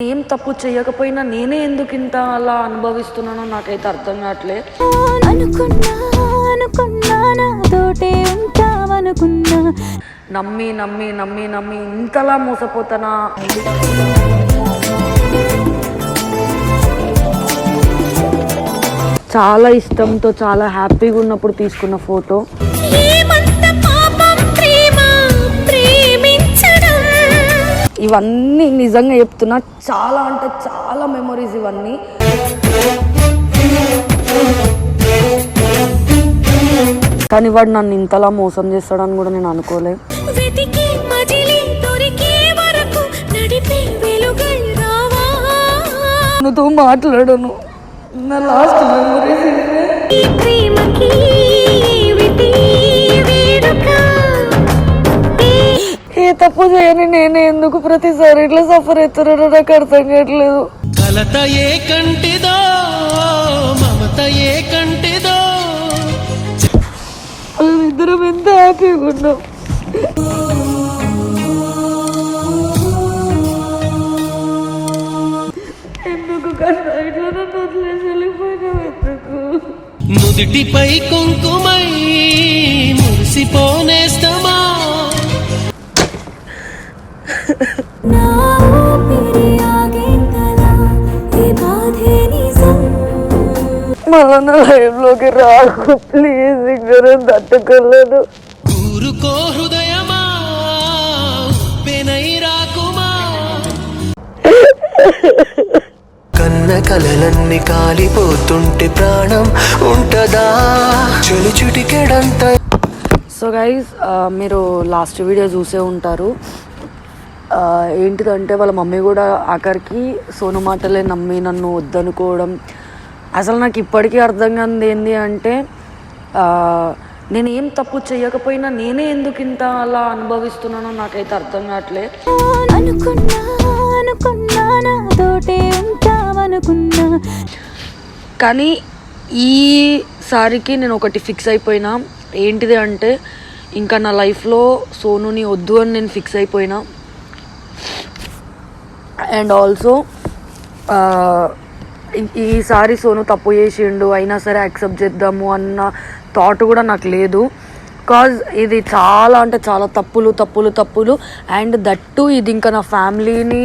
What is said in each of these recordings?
ఏం తప్పు చేయకపోయినా నేనే ఎందుకు ఇంత అలా అనుభవిస్తున్నానో నాకైతే అర్థం కావట్లే. నమ్మి నమ్మి నమ్మి నమ్మి ఇంతలా మోసపోతానా? చాలా ఇష్టంతో చాలా హ్యాపీగా ఉన్నప్పుడు తీసుకున్న ఫోటో. ఇవన్నీ నిజంగా చెప్తున్నా. చాలా అంటే చాలా మెమరీస్ ఇవన్నీ. కానీ వాడు నన్ను ఇంతలా మోసం చేస్తాడని కూడా నేను అనుకోలే. వెతికి మజిలి దొరికే వరకు నడిపే వెలుగై రావా. నువ్వుతో మాట్లాడను. నా లాస్ట్ మెమరీస్ ఏ తప్పు చేయని నేనే ఎందుకు ప్రతిసారి ఇట్లా సఫర్ అవుతున్నారో నాకు అర్థం కావట్లేదు. కలత ఏ కంటిదో మమత ఏ కంటిదో. మనం ఇద్దరం ఎంత హ్యాపీగా ఉన్నాం. ఎందుకు కన్నా ఇట్లా నన్ను వదిలేసి వెళ్ళిపోయినావు ఎందుకు? నుదిటిపై కుంకుమై మురిసిపోనేస్తమా మళ్ళా నా లైఫ్లోకి రాకు ప్లీజ్ ఇంకా తట్టుకోలేదు. ఊరుకో హృదయమా రాకుమా? కన్న కలలన్నీ కాలిపోతుంటే ప్రాణం ఉంటదా? చెలి చుటికెడంత సో గైస్ మీరు లాస్ట్ వీడియో చూసే ఉంటారు. ఏంటిదంటే వాళ్ళ మమ్మీ కూడా ఆఖరికి సోను మాటలే నమ్మి నన్ను వద్దనుకోవడం. అసలు నాకు ఇప్పటికీ అర్థం కానిది ఏంటి అంటే నేను ఏం తప్పు చేయకపోయినా నేనే ఎందుకు ఇంత అలా అనుభవిస్తున్నానో నాకైతే అర్థం కావట్లే. అనుకున్నా అనుకున్నా నాతోటే ఉంటావనుకున్నా. కానీ ఈసారికి నేను ఒకటి ఫిక్స్ అయిపోయినా. ఏంటిది అంటే ఇంకా నా లైఫ్లో సోనుని వద్దు అని నేను ఫిక్స్ అయిపోయినా. అండ్ ఆల్సో ఈసారి సోను తప్పు చేసిండు అయినా సరే యాక్సెప్ట్ చేద్దాము అన్న థాట్ కూడా నాకు లేదు. బికాజ్ ఇది చాలా అంటే చాలా తప్పులు తప్పులు తప్పులు. అండ్ దట్టు ఇది ఇంకా నా ఫ్యామిలీని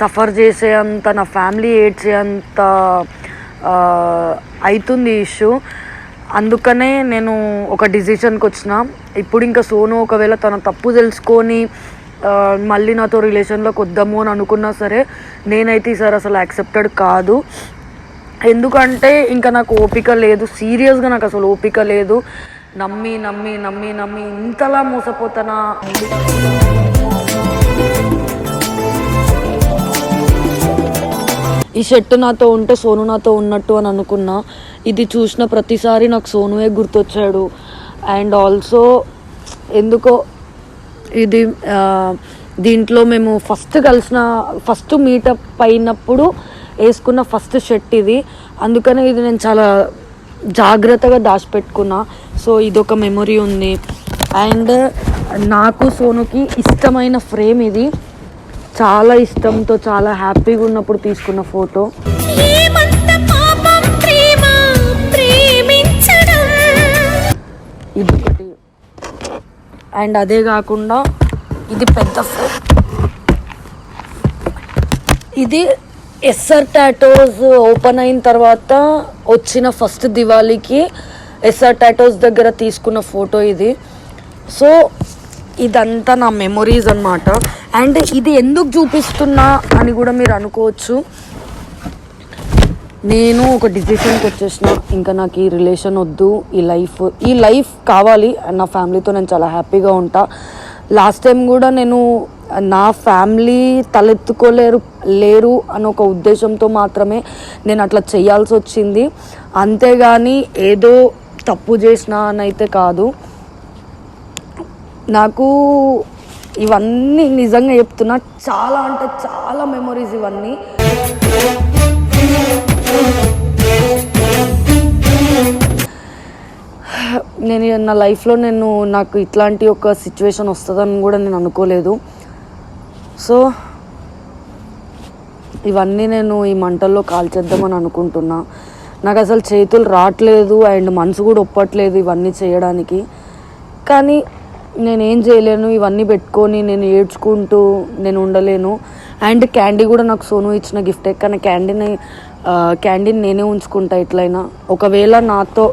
సఫర్ చేసేంత నా ఫ్యామిలీ ఏడ్చేంత అంత అవుతుంది ఇష్యూ. అందుకనే నేను ఒక డిసిషన్కి వచ్చిన. ఇప్పుడు ఇంకా సోను ఒకవేళ తన తప్పు తెలుసుకొని మళ్ళీ నాతో రిలేషన్లోకి వద్దాము అని అనుకున్నా సరే నేనైతే ఈసారి అసలు యాక్సెప్టెడ్ కాదు. ఎందుకంటే ఇంకా నాకు ఓపిక లేదు సీరియస్గా నాకు అసలు ఓపిక లేదు. నమ్మి నమ్మి నమ్మి నమ్మి ఇంతలా మోసపోతానా? ఈ షర్ట్ నాతో ఉంటే సోను నాతో ఉన్నట్టు అని అనుకున్నా. ఇది చూసిన ప్రతిసారి నాకు సోనువే గుర్తొచ్చాడు. అండ్ ఆల్సో ఎందుకో ఇది దీంట్లో మేము ఫస్ట్ కలిసిన ఫస్ట్ మీటప్ అయినప్పుడు వేసుకున్న ఫస్ట్ షర్ట్ ఇది. అందుకనే ఇది నేను చాలా జాగ్రత్తగా దాచిపెట్టుకున్నా. సో ఇదొక మెమొరీ ఉంది. అండ్ నాకు సోనుకి ఇష్టమైన ఫ్రేమ్ ఇది. చాలా ఇష్టంతో చాలా హ్యాపీగా ఉన్నప్పుడు తీసుకున్న ఫోటో. ఇది అండ్ అదే కాకుండా ఇది పెద్ద ఫోన్. ఇది ఎస్ఆర్ టాటోస్ ఓపెన్ అయిన తర్వాత వచ్చిన ఫస్ట్ దివాళీకి ఎస్ఆర్ టాటోస్ దగ్గర తీసుకున్న ఫోటో ఇది. సో ఇదంతా నా మెమొరీస్ అనమాట అండ్ ఇది ఎందుకు చూపిస్తున్నా అని కూడా మీరు అనుకోవచ్చు. నేను ఒక డిసిషన్కి వచ్చేసిన. ఇంకా నాకు ఈ రిలేషన్ వద్దు ఈ లైఫ్ ఈ లైఫ్ కావాలి నా ఫ్యామిలీతో నేను చాలా హ్యాపీగా ఉంటా. లాస్ట్ టైం కూడా నేను నా ఫ్యామిలీ తలెత్తుకోలేరు లేరు అని ఒక ఉద్దేశంతో మాత్రమే నేను అట్లా చేయాల్సి వచ్చింది. అంతేగాని ఏదో తప్పు చేసిన అని అయితే కాదు. నాకు ఇవన్నీ నిజంగా చెప్తున్నా. చాలా అంటే చాలా మెమొరీస్ ఇవన్నీ. నేను నా లైఫ్లో నేను నాకు ఇట్లాంటి ఒక సిచ్యువేషన్ వస్తుందని కూడా నేను అనుకోలేదు. సో ఇవన్నీ నేను ఈ మంటల్లో కాల్చేద్దామని అనుకుంటున్నా. నాకు అసలు చేతులు రావట్లేదు అండ్ మనసు కూడా ఒప్పట్లేదు ఇవన్నీ చేయడానికి. కానీ నేనేం చేయలేను ఇవన్నీ పెట్టుకొని నేను ఏడ్చుకుంటూ నేను ఉండలేను. అండ్ క్యాండీ కూడా నాకు సోను ఇచ్చిన గిఫ్టే కానీ క్యాండీని క్యాంటీన్ క్యాండీని నేనే ఉంచుకుంటా ఎట్లయినా. ఒకవేళ నాతో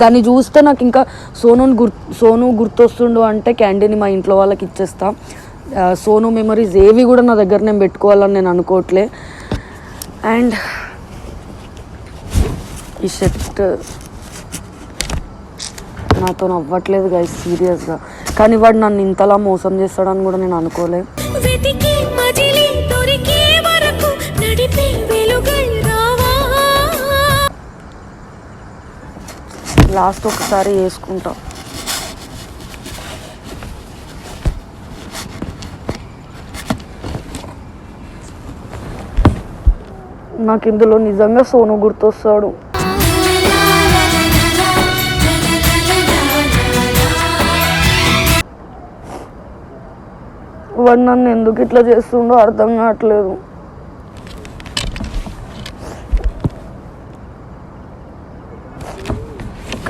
దాన్ని చూస్తే నాకు ఇంకా సోను గుర్ సోను గుర్తొస్తుండు అంటే క్యాండీని మా ఇంట్లో వాళ్ళకి ఇచ్చేస్తా. సోను మెమరీస్ ఏవి కూడా నా దగ్గర నేను పెట్టుకోవాలని నేను అనుకోవట్లే. అండ్ ఈ షర్ట్ నాతో అవ్వట్లేదు గైస్ సీరియస్గా కానీ వాడు నన్ను ఇంతలా మోసం చేస్తాడని కూడా నేను అనుకోలేదు లాస్ట్ ఒకసారి వేసుకుంటాం. నాకు ఇందులో నిజంగా సోను గుర్తొస్తాడు. వాడు నన్ను ఎందుకు ఇట్లా చేస్తుండో అర్థం కావట్లేదు.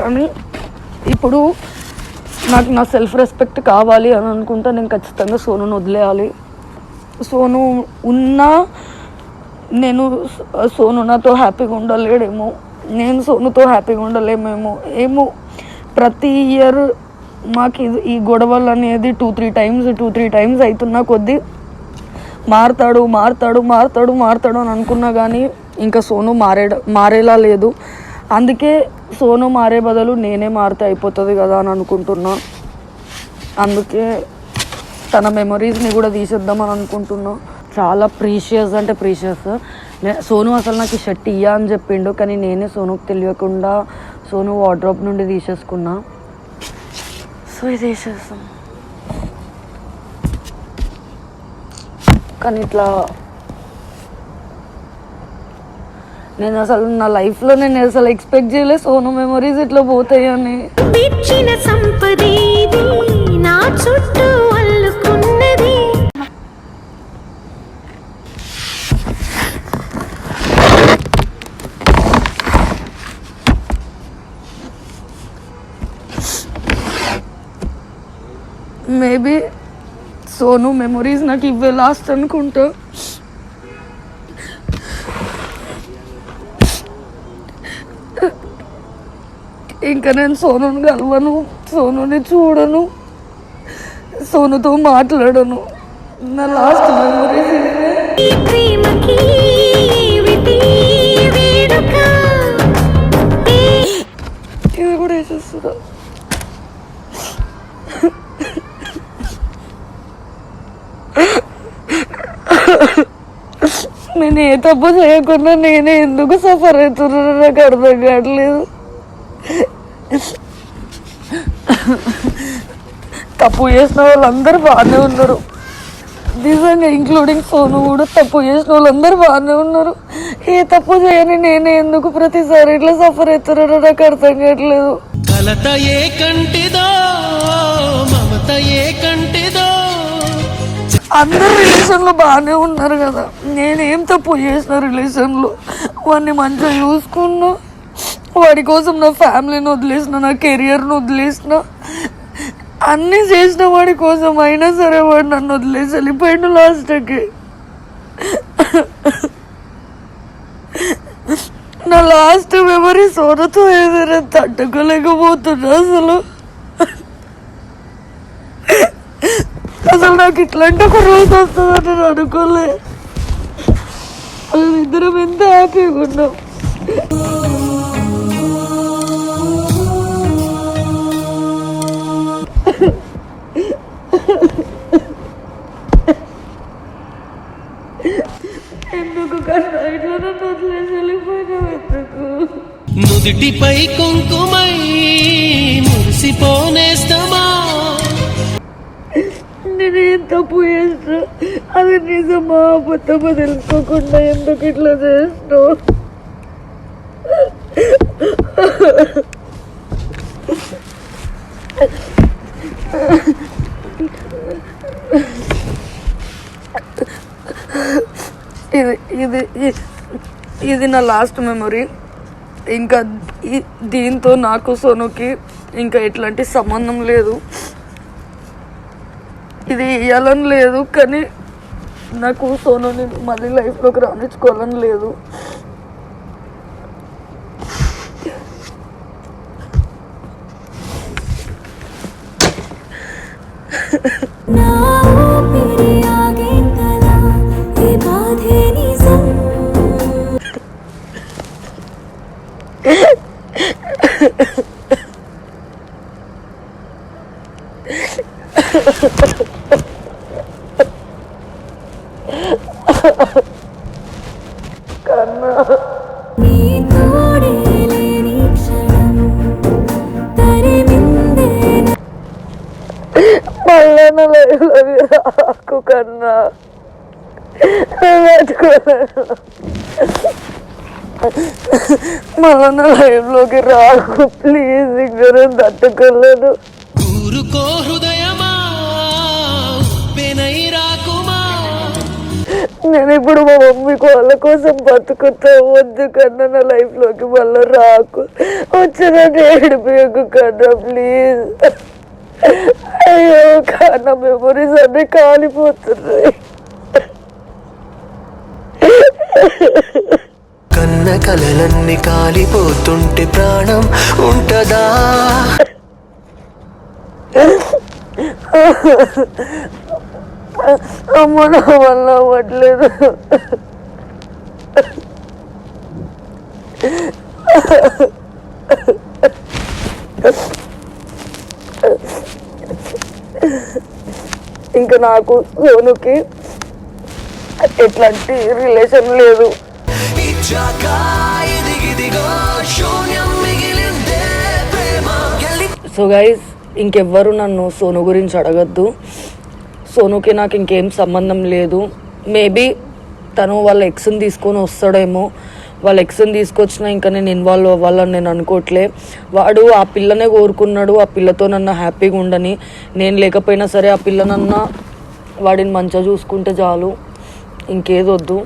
కానీ ఇప్పుడు నాకు నా సెల్ఫ్ రెస్పెక్ట్ కావాలి అని అనుకుంటే నేను ఖచ్చితంగా సోనుని వదిలేయాలి. సోను ఉన్నా నేను సోను నాతో హ్యాపీగా ఉండలేడేమో. నేను సోనుతో హ్యాపీగా ఉండలేమేమో. ఏమో ప్రతి ఇయర్ మాకు ఇది ఈ గొడవలు అనేది two three times two three times అవుతున్నా కొద్దీ మారుతాడు మారుతాడు మారుతాడు మారుతాడు అని అనుకున్నా కానీ ఇంకా సోను మారే మారేలా లేదు. అందుకే సోను మారే బదులు నేనే మారితే అయిపోతుంది కదా అని అనుకుంటున్నా. అందుకే తన మెమరీస్ని కూడా తీసేద్దామని అనుకుంటున్నా. చాలా ప్రీషియస్ అంటే ప్రీషియస్ సోను అసలు నాకు ఈ షర్ట్ ఇయ్యా అని చెప్పిండు కానీ నేనే సోనుకు తెలియకుండా సోను వార్డ్రోబ్ నుండి తీసేసుకున్నా. సో ఇది వేసేస్తాం కానీ ఇట్లా నేను అసలు నా లైఫ్లో నేను అసలు ఎక్స్పెక్ట్ చేయలేదు సోను మెమరీస్ ఇట్లా పోతాయని సంపదేది నా చుట్టూ అల్లుకున్నది. మేబీ సోను మెమరీస్ నాకు ఇవే లాస్ట్ అనుకుంటా. ఇంకా నేను సోనుని కలవను సోనుని చూడను సోనుతో మాట్లాడను. నా లాస్ట్ మెమరీస్ ఇది. కూడా వేసేస్తున్నా. నేను ఏ తప్పు చేయకుండా నేనే ఎందుకు సఫర్ అవుతున్నానో నాకు అర్థం కావట్లేదు. తప్పు చేసిన వాళ్ళందరూ బాగానే ఉన్నారు. నిజంగా ఇంక్లూడింగ్ సోను కూడా తప్పు చేసిన వాళ్ళందరూ బాగానే ఉన్నారు. ఏ తప్పు చేయని నేనే ఎందుకు ప్రతిసారి ఇట్లా సఫర్ అవుతున్నానో నాకు అర్థం కావట్లేదు. కలత ఏ కంటిదో మమత ఏ కంటిదో. అందరు రిలేషన్లో బాగానే ఉన్నారు కదా. నేనేం తప్పు చేసిన రిలేషన్లో? వాడిని మంచిగా చూసుకున్నా. వాడి కోసం నా ఫ్యామిలీని వదిలేసిన నా కెరియర్ను వదిలేసిన అన్నీ చేసిన వాడి కోసం అయినా సరే వాడు నన్ను వదిలేసి వెళ్ళిపోయాడు లాస్ట్కి. నా లాస్ట్ మెమరీ సోనతో ఏదైనా తట్టుకోలేకపోతున్నా అసలు. అసలు నాకు ఇట్లాంటి ఒక రోజు వస్తుందని నేను అనుకోలే. అసలు ఇద్దరం ఎంత హ్యాపీగా ఉన్నాం. ఎందుకు కన్నా ఇట్లా నన్ను వదిలేసి వెళ్ళిపోయినావు ఎందుకు? నుదిటిపై కుంకుమై మురిసిపోనేస్తమా? నేను ఏం తప్పు చేసిన అది నిజమా? అబద్ధమా తెలుసుకోకుండా ఎందుకు ఇట్లా చేసినావు ఇది ఇది ఇది నా లాస్ట్ మెమొరీ ఇంకా దీంతో నాకు సోనుకి ఇంకా ఎట్లాంటి సంబంధం లేదు. ఇది ఇవ్వాలని లేదు కానీ నాకు సోనుని మళ్ళీ లైఫ్లోకి రాణించుకోవాలని లేదు. No. మళ్ళీ నా లైఫ్లోకి రాకు కన్నా మళ్ళీ నా రాకు ప్లీజ్ ఇక్కడ తట్టుకోలేదు నేను ఇప్పుడు మా మమ్మీ వాళ్ళ కోసం బతుకుతా వద్దు కన్నా నా లైఫ్లోకి మళ్ళీ రాకు. వచ్చిన ఏడిపోయకు కన్నా ప్లీజ్ అయ్యో కన్నా మెమరీస్ అన్నీ కాలిపోతున్నాయి. కన్న కలలన్నీ కాలిపోతుంటే ప్రాణం ఉంటదా? అమ్మ నా వల్ల అవ్వట్లేదు. ఇంకా నాకు సోనుకి ఎట్లాంటి రిలేషన్ లేదు. సో గైస్ ఇంకెవ్వరు నన్ను సోను గురించి అడగద్దు. సోనుకి నాకు ఇంకేం సంబంధం లేదు. మేబీ తను వాళ్ళ ఎక్స్ని తీసుకొని వస్తాడేమో. వాళ్ళ ఎక్స్ని తీసుకొచ్చినా ఇంకా నేను ఇన్వాల్వ్ అవ్వాలని నేను అనుకోవట్లే. వాడు ఆ పిల్లనే కోరుకున్నాడు. ఆ పిల్లతో నన్ను హ్యాపీగా ఉండని. నేను లేకపోయినా సరే ఆ పిల్లనన్నా వాడిని మంచిగా చూసుకుంటే చాలు. ఇంకేదొద్దు.